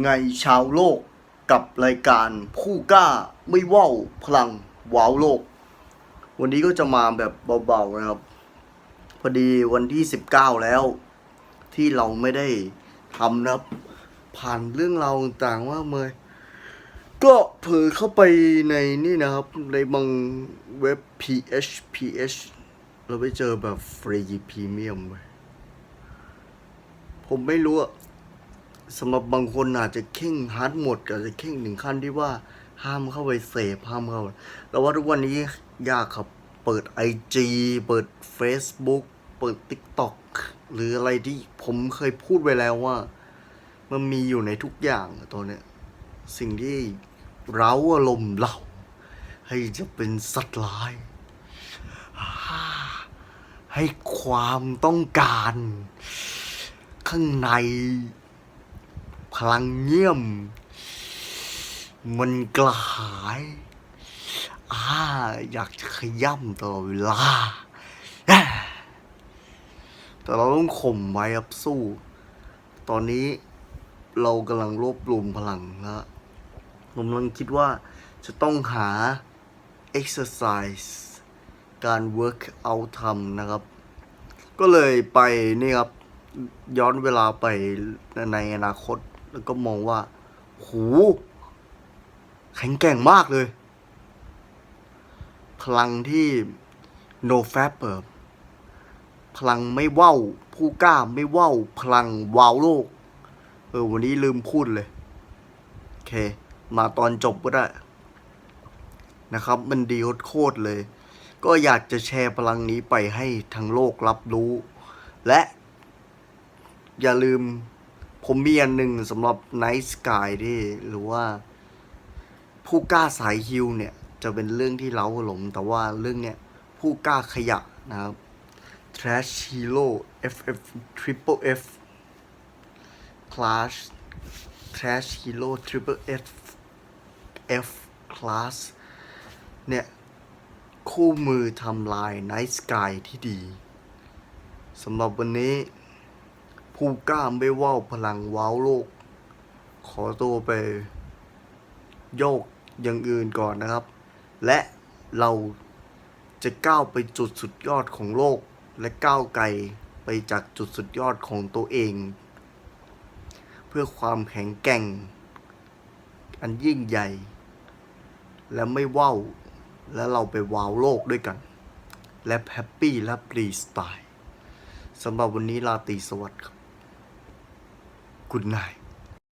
ไงชาวโลกกับรายการผู้กล้าไม่ว่าวพลังว้าวโลก วันนี้ก็จะมาแบบเบาๆนะครับ พอดีวันที่ 19 แล้ว ที่เราไม่ได้ทำนะครับ ผ่านเรื่องราวต่างๆว่าเมยก็เผลอเข้าไปในนี่นะครับ ในบางเว็บ PHPH เราไปเจอแบบฟรีพรีเมียมเว้ยผมไม่รู้อะ สำหรับบางคนอาจจะเข่งฮาร์ดหมดอาจจะเข่งถึงขั้นที่ว่าห้ามเข้าไปเสพห้ามเข้าแต่ว่าทุกวันนี้ยากครับเปิด IG เปิด Facebook เปิด TikTok หรืออะไรที่ผมเคยพูดไว้แล้วว่า มันมีอยู่ในทุกอย่างตัวเนี้ยสิ่งที่เร้าอารมณ์เรา ให้จะเป็นสัตว์ร้าย ให้ความต้องการ ข้างใน พลังเงี่ยม มันกระหายอ่าอยากจะขย่ำตลอดเวลา แต่เราต้องข่มไว้ครับสู้ ตอนนี้เรากำลังรวบรวมพลังนะผมกำลังคิดว่าจะต้องหา exercise การ work out ทำนะครับ ก็เลยไปนี่ครับ ย้อนเวลาไปในอนาคต แล้วก็มองว่าหูแข็งแกร่งมากเลย พลังที่ no fap เออพลังไม่ว่าวผู้กล้าไม่ว่าวพลังว้าวโลก เออ วันนี้ลืมพูดเลย โอเค มาตอนจบก็ได้ นะครับ มันดีโคตรเลย ก็อยากจะแชร์พลังนี้ไปให้ทั้งโลกรับรู้ และ อย่าลืม ผมมีอันหนึ่งสำหรับ Night Sky ที่หรือว่าผู้กล้าสายฮิวเนี่ย จะเป็นเรื่องที่เล้าหลง แต่ว่าเรื่องเนี้ยผู้กล้าขยะนะครับ Trash Hero FF Triple F Clash Trash Hero Triple F F Class เนี่ยคู่มือทำลาย Night Sky ที่ดีสำหรับวันนี้ ผู้กล้าไม่ว่าวพลังว้าวโลก ขอตัวไป โยกอย่างอื่นก่อนนะครับ และเราจะก้าวไปจุดสุดยอดของโลก และก้าวไกลไปจากจุดสุดยอดของตัวเอง เพื่อความแข็งแกร่ง อันยิ่งใหญ่ และไม่ว่าวและเราไปว้าวโลกด้วยกัน และแฮปปี้และปรีสไตล์สำหรับวันนี้ลาตีสวัสดิ์ครับ Good night